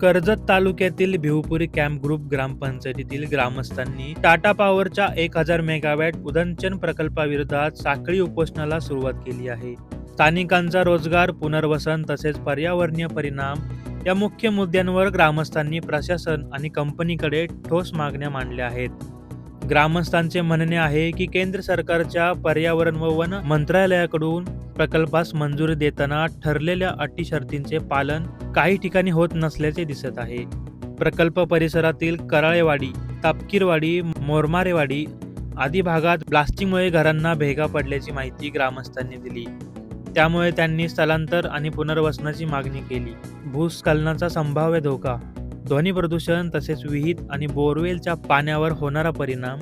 कर्जत तालुक्यातील Bhivpuri camp group ग्रामपंचायतीतील ग्रामस्थांनी टाटा पॉवरच्या एक हजार मेगावॅट उदंचन प्रकल्पाविरोधात साखळी उपोषणाला सुरुवात केली आहे. स्थानिकांचा रोजगार पुनर्वसन तसेच पर्यावरणीय परिणाम या मुख्य मुद्द्यांवर ग्रामस्थांनी प्रशासन आणि कंपनीकडे ठोस मागण्या मांडल्या आहेत. ग्रामस्थांचे म्हणणे आहे की केंद्र सरकारच्या पर्यावरण व वन मंत्रालयाकडून प्रकल्पास मंजुरी देताना ठरलेल्या अटी शर्तींचे पालन काही ठिकाणी होत नसल्याचे दिसत आहे. प्रकल्प परिसरातील कराळेवाडी तापकीरवाडी मोरमारेवाडी आदी भागात ब्लास्टिंगमुळे घरांना भेगा पडल्याची माहिती ग्रामस्थांनी दिली. त्यामुळे त्यांनी स्थलांतर आणि पुनर्वसनाची मागणी केली. भूस्खलनाचा संभाव्य धोका ध्वनी प्रदूषण तसेच विहित आणि बोरवेलच्या पाण्यावर होणारा परिणाम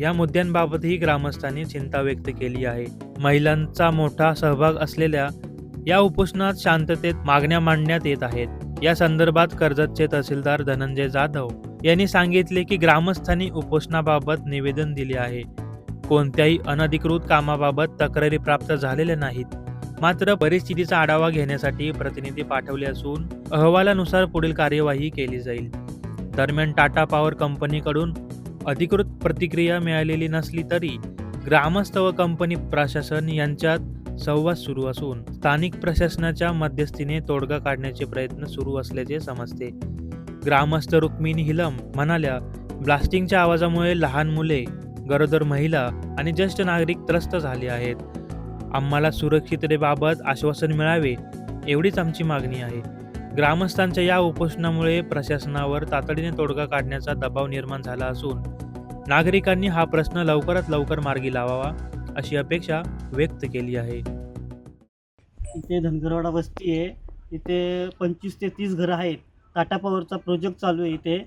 या मुद्द्यांबाबतही ग्रामस्थांनी चिंता व्यक्त केली आहे. महिलांचा मोठा सहभाग असलेल्या या उपोषणात शांततेत मागण्या मांडण्यात येत आहेत. या संदर्भात कर्जतचे तहसीलदार धनंजय जाधव यांनी सांगितले की ग्रामस्थांनी उपोषणाबाबत निवेदन दिले आहे. कोणत्याही अनधिकृत कामाबाबत तक्रारी प्राप्त झालेल्या नाहीत. मात्र परिस्थितीचा आढावा घेण्यासाठी प्रतिनिधी पाठवले असून अहवालानुसार पुढील कार्यवाही केली जाईल. दरम्यान टाटा पॉवर कंपनीकडून अधिकृत प्रतिक्रिया मिळालेली नसली तरी ग्रामस्थ व कंपनी प्रशासन यांच्यात संवाद सुरू असून स्थानिक प्रशासनाच्या मध्यस्थीने तोडगा काढण्याचे प्रयत्न सुरू असल्याचे समजते. ग्रामस्थ रुक्मिणी हिलम म्हणाल्या ब्लास्टिंगच्या आवाजामुळे लहान मुले गरोदर महिला आणि ज्येष्ठ नागरिक त्रस्त झाले आहेत. आम्हाला सुरक्षिततेबाबत आश्वासन मिळावे एवढीच आमची मागणी आहे. ग्रामस्थांच्या या उपोषणामुळे प्रशासनावर तातडीने तोडगा काढण्याचा दबाव निर्माण झाला असून नागरिकांनी हा प्रश्न लवकरात लवकर मार्गी लावावा अशी अपेक्षा व्यक्त केली आहे. इथे धनगरवाडा वस्ती आहे. इथे पंचवीस ते तीस घरं आहेत. टाटा पॉवरचा प्रोजेक्ट चालू आहे इथे.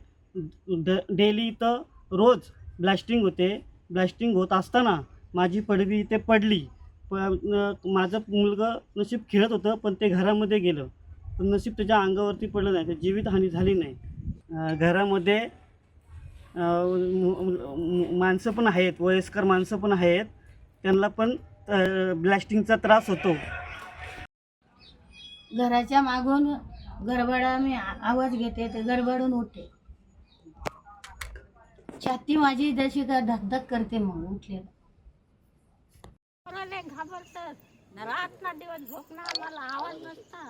ड डेली इथं रोज ब्लास्टिंग होते. ब्लास्टिंग होत असताना माझी पडवी इथे पडली. पण माझं मुलगं नशीब खेळत होतं पण ते घरामध्ये गेलं. पण नशीब त्याच्या अंगावरती पडलं नाही तर जीवितहानी झाली नाही. घरामध्ये माणसं पण आहेत वयस्कर माणसं पण आहेत. त्यांना पण ब्लास्टिंगचा त्रास होतो. घराच्या मागून गडबडा मी आवाज घेते ते गडबडून उठते. छाती माझी जशी का धकधक करते मग उठलेलं. पोराले घाबरतात? रात ना दिवस झोपणार मला आवाज नसता.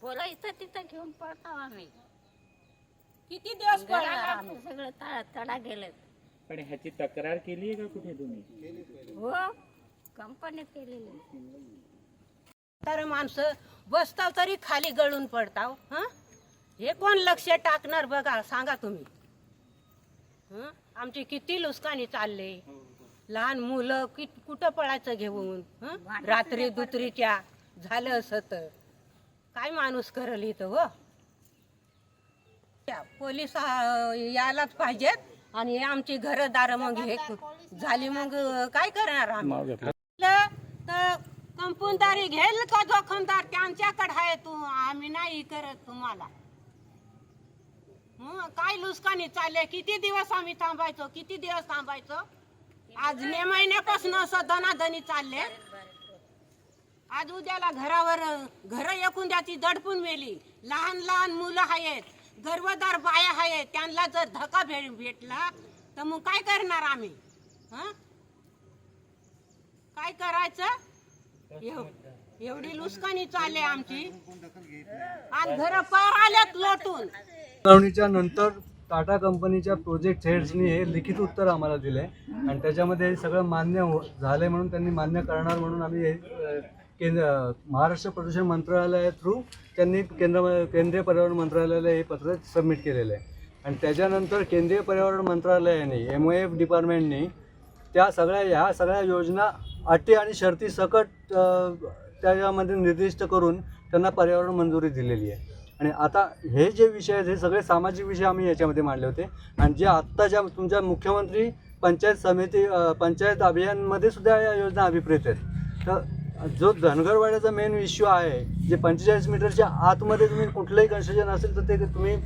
पोरं इथं तिथं घेऊन पळताव आम्ही. किती दिवस आम्ही? सगळं तडा तडा गेले पण ह्याची तक्रार केली आहे का कुठे तुम्ही? हो कंपनी केलेली. तर माणसं बसताव तरी खाली गळून पडताव हं? हे कोण लक्ष टाकणार बघा सांगा तुम्ही. हं? आमची किती लुसकानी चालले. लहान मुलं कि कुठं पळायचं घेऊन हं? रात्री दुत्रीच्या झालं असत. काय माणूस करल इथं हो? त्या पोलीस आ, यायलाच पाहिजेत आणि हे आमची घरदार मग हे झाली मग काय करणार आम्ही? म्हटलं तर घेईल का जोखमदार? त्यांच्याकडे आहे तू आम्ही नाही करत तुम्हाला. काय लुसकानी चालले किती दिवस आम्ही थांबायचो? किती दिवस थांबायचो? आज मे महिन्यापासून असं दनादनी चालले. आज उद्याला घरावर घर एकूण द्याची दडपून मेली. लहान लहान मुलं आहेत गर्भदार बाया आहेत त्यांना जर धक्का भेट भेटला तर मग काय करणार आम्ही? काय करायचं? एवढी लुस्कानी चालली आमची. आणि घर पार आल्यात लोटून. नंतर टाटा कंपनीच्या प्रोजेक्ट हेड्सनी हे लिखित उत्तर आम्हाला दिले आणि त्याच्यामध्ये हे सगळं मान्य हो झालं म्हणून त्यांनी मान्य करणार म्हणून आम्ही हे केंद्र महाराष्ट्र प्रदूषण मंत्रालया थ्रू त्यांनी केंद्र केंद्रीय पर्यावरण मंत्रालयाला हे पत्र सबमिट केलेलं आहे. आणि त्याच्यानंतर केंद्रीय पर्यावरण मंत्रालयाने एम ओ एफ डिपार्टमेंटनी त्या सगळ्या ह्या सगळ्या योजना अटी आणि शर्ती सकट त्याच्यामध्ये निर्दिष्ट करून त्यांना पर्यावरण मंजुरी दिलेली आहे. आणि आता हे जे विषय आहेत हे सगळे सामाजिक विषय आम्ही याच्यामध्ये मांडले होते. आणि जे आत्ता ज्या तुमच्या मुख्यमंत्री पंचायत समिती पंचायत अभियानमध्ये सुद्धा या योजना अभिप्रेत आहेत. तर जो धनगरवाड्याचा मेन इश्यू आहे जे पंचेचाळीस मीटरच्या आतमध्ये तुम्ही कुठलंही कन्स्ट्रक्शन असेल तर ते तुम्ही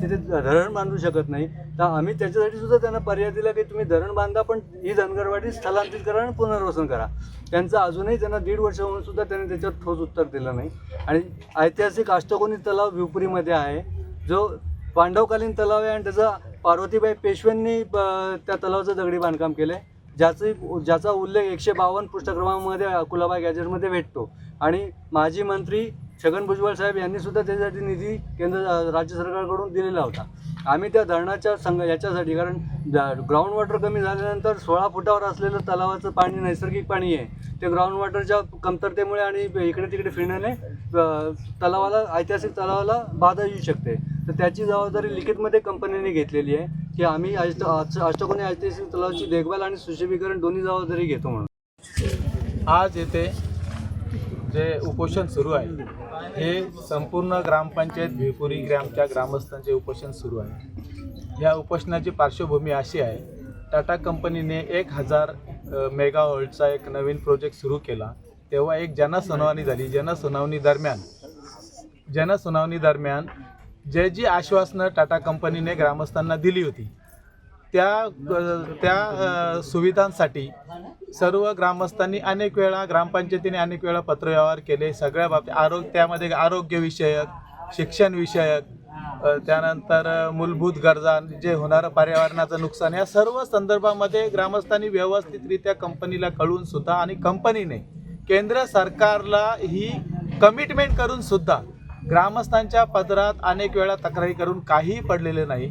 तिथे धरण बांधू शकत नाही. तर आम्ही त्याच्यासाठी सुद्धा त्यांना पर्याय दिला की तुम्ही धरण बांधा पण ही धनगरवाडी स्थलांतरित करा आणि पुनर्वसन करा. त्यांचं अजूनही त्यांना दीड वर्ष होऊन सुद्धा त्यांनी त्याच्यावर ठोस उत्तर दिलं नाही. आणि ऐतिहासिक अष्टकोनी तलाव विपुरीमध्ये आहे. जो पांडवकालीन तलाव आहे आणि त्याचा पार्वतीबाई पेशव्यांनी त्या तलावाचं दगडी बांधकाम केलं आहे ज्याचे ज्याचा उल्लेख एकशे बावन्न पृष्ठक्रमामध्ये अकुलाबा गॅजेटमध्ये भेटतो. आणि माजी मंत्री छगन भुजबळ साहेब यांनी सुद्धा त्याच्यासाठी निधी केंद्र राज्य सरकारकडून दिलेला होता. आम्ही त्या धरणाच्या संघ याच्यासाठी कारण ग्राउंड वॉटर कमी झाल्यानंतर सोळा फुटावर असलेलं तलावाचं पाणी नैसर्गिक पाणी आहे. ते ग्राउंड वॉटरच्या कमतरतेमुळे आणि इकडे तिकडे फिरण्याने तलावाला ऐतिहासिक तलावाला बाधा येऊ शकते. तर त्याची जबाबदारी लिखितमध्ये कंपनीने घेतलेली आहे. की आम्ही अष्ट अष्टकोनी ऐतिहासिक तलावाची देखभाल आणि सुशोभीकरण दोन्ही जबाबदारी घेतो म्हणून. आज येथे जे उपोषण सुरू आहे हे संपूर्ण ग्रामपंचायत भिपुरी ग्रामच्या ग्रामस्थांचे उपोषण सुरू आहे. या उपोषणाची पार्श्वभूमी अशी आहे टाटा कंपनीने एक हजार मेगावॉल्टचा एक नवीन प्रोजेक्ट सुरू केला. तेव्हा एक जनसुनावणी झाली. जनसुनावणी दरम्यान जनसुनावणी दरम्यान जे जी आश्वासनं टाटा कंपनीने ग्रामस्थांना दिली होती. त्या त्या सुविधांसाठी सर्व ग्रामस्थांनी अनेक वेळा ग्रामपंचायतीने अनेक वेळा पत्रव्यवहार केले. सगळ्या बाबतीत आरोग्य त्यामध्ये आरोग्यविषयक शिक्षणविषयक त्यानंतर मूलभूत गरजा जे होणारं पर्यावरणाचं नुकसान या सर्व संदर्भामध्ये ग्रामस्थांनी व्यवस्थितरित्या कंपनीला कळून सुद्धा आणि कंपनीने केंद्र सरकारला ही कमिटमेंट करून सुद्धा ग्रामस्थांच्या पदरात अनेक वेळा तक्रारी करून काहीही पडलेले नाही.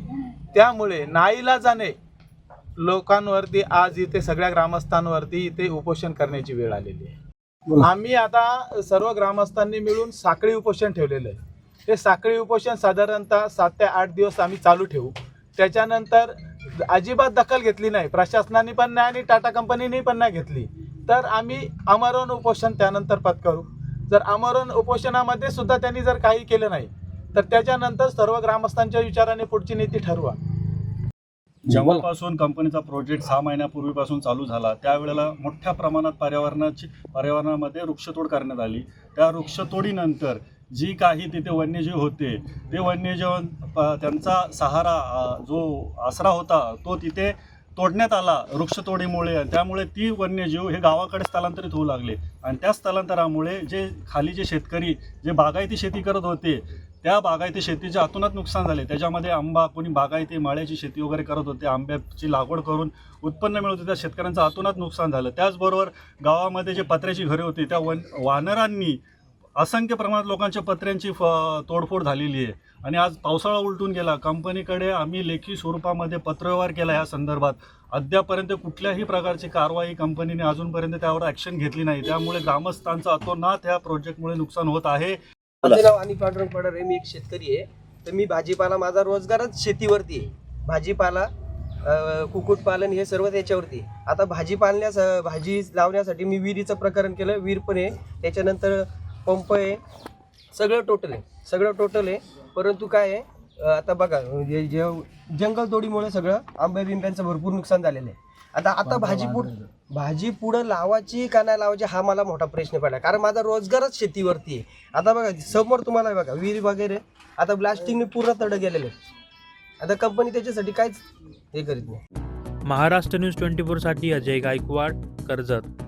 त्यामुळे नाईलाजाने लोकांवरती आज इथे सगळ्या ग्रामस्थांवरती इथे उपोषण करण्याची वेळ आलेली आहे. आम्ही आता सर्व ग्रामस्थांनी मिळून साखळी उपोषण ठेवलेलं आहे. ते साखळी उपोषण साधारणतः सात ते आठ दिवस आम्ही चालू ठेवू. त्याच्यानंतर अजिबात दखल घेतली नाही. प्रशासनाने पण नाही आणि टाटा कंपनीने पण नाही घेतली. तर आम्ही आमरण उपोषण त्यानंतर पत्करू. जर आमरण उपोषणामध्ये सुद्धा त्यांनी जर काही केलं नाही तर त्याच्यानंतर सर्व ग्रामस्थांच्या विचाराने पुढची नीती ठरवा. जेव्हापासून कंपनीचा प्रोजेक्ट सहा महिन्यापूर्वीपासून चालू झाला त्यावेळेला मोठ्या प्रमाणात पर्यावरणाची पर्यावरणामध्ये वृक्षतोड करण्यात आली. त्या वृक्षतोडीनंतर जी काही तिथे वन्यजीव होते ते वन्यजीव त्यांचा सहारा जो आसरा होता तो तिथे तोडण्यात आला वृक्षतोडीमुळे. त्यामुळे ती वन्यजीव हे गावाकडे स्थलांतरित होऊ लागले. आणि त्या स्थलांतरामुळे जे खाली जे शेतकरी जे बागायती शेती करत होते त्या बागायती शेतीचे अतोनात नुकसान झाले. त्याच्यामध्ये आंबा कोणी बागायती माळ्याची शेती वगैरे करत होते. आंब्याची लागवड करून उत्पन्न मिळत होते. त्या शेतकऱ्यांचं अतोनात नुकसान झालं. त्याचबरोबर गावामध्ये जे पत्र्याची घरे होती त्या वन वानरांनी असंख्य प्रमाणात लोकांच्या पत्र्यांची फ तोडफोड झालेली आहे. आणि आज पावसाळा उलटून गेला. कंपनीकडे आम्ही लेखी स्वरूपामध्ये पत्रव्यवहार केला या संदर्भात. अद्यापर्यंत कुठल्याही प्रकारची कारवाई कंपनीने अजूनपर्यंत त्यावर ॲक्शन घेतली नाही. त्यामुळे ग्रामस्थांचं अतोनात ह्या प्रोजेक्टमुळे नुकसान होत आहे. आणि पांडुरंग आहे मी एक शेतकरी आहे. तर मी भाजीपाला माझा रोजगारच शेतीवरती आहे. भाजीपाला कुक्कुटपालन हे सर्व त्याच्यावरती आता भाजी पालण्यास भाजी लावण्यासाठी मी विहिरीचं प्रकरण केलं. विहीर पण आहे. त्याच्यानंतर पंप आहे. सगळं टोटल आहे. सगळं टोटल आहे. परंतु काय आहे आता बघा जे जे जंगलतोडीमुळे सगळं आंब्या बिंब्यांचं भरपूर नुकसान झालेलं आहे. आता आता भाजी पुढ भाजी पुढं लावायची का नाही लावायची हा मला मोठा प्रश्न पडला. कारण माझा रोजगारच शेतीवरती आहे. आता बघा समोर तुम्हाला हे बघा विहीर वगैरे. आता ब्लास्टिंगने पूर्ण तड गेलेले. आता कंपनी त्याच्यासाठी काहीच हे करीत नाही. महाराष्ट्र न्यूज ट्वेंटी फोरसाठी अजय गायकवाड कर्जत.